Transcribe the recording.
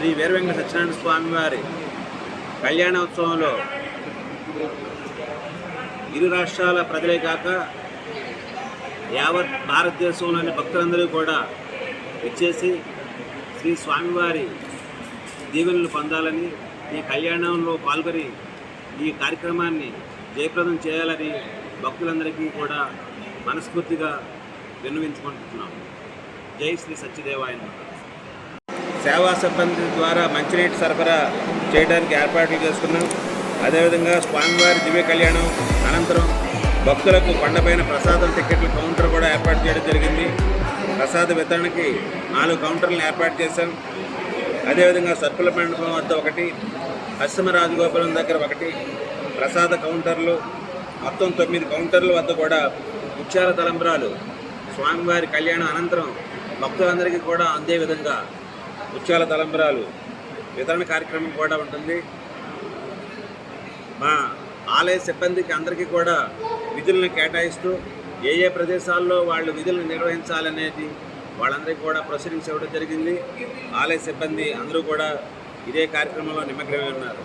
శ్రీ వీరవెంకట సత్యనారాయణ స్వామి వారి కళ్యాణోత్సవంలో ఇరు రాష్ట్రాల ప్రజలే కాక యావత్ భారతదేశంలోని భక్తులందరూ కూడా వచ్చేసి శ్రీ స్వామివారి దీవెనలు పొందాలని ఈ కళ్యాణంలో పాల్గొని ఈ కార్యక్రమాన్ని జయప్రదం చేయాలని భక్తులందరికీ కూడా మనస్ఫూర్తిగా విన్నవించుకుంటున్నాం. జై శ్రీ సత్యదేవాయ సేవా సిబ్బంది ద్వారా మంచినీటి సరఫరా చేయడానికి ఏర్పాట్లు చేసుకున్నాం. అదేవిధంగా స్వామివారి దివ్య కళ్యాణం అనంతరం భక్తులకు కొండపైన ప్రసాదం టికెట్ల కౌంటర్ కూడా ఏర్పాటు చేయడం జరిగింది. ప్రసాద వితరణకి నాలుగు కౌంటర్లను ఏర్పాటు చేశాం. అదేవిధంగా సర్పుల మండపం వద్ద ఒకటి పశ్చిమ రాజగోపురం దగ్గర ఒకటి ప్రసాద కౌంటర్లు మొత్తం తొమ్మిది కౌంటర్ల వద్ద కూడా ముత్యాల తలంబరాలు స్వామివారి కళ్యాణం అనంతరం భక్తులందరికీ కూడా అందే విధంగా ముత్యాల తలంబరాలు. వితరణ కార్యక్రమం కూడా ఉంటుంది. మా ఆలయ సిబ్బందికి అందరికీ కూడా విధులను కేటాయిస్తూ ఏ ఏ ప్రదేశాల్లో వాళ్ళు విధులను నిర్వహించాలనేది వాళ్ళందరికీ కూడా ప్రొసీడింగ్స్ ఇవ్వడం జరిగింది. ఆలయ సిబ్బంది అందరూ కూడా ఇదే కార్యక్రమంలో నిమగ్నమై ఉన్నారు.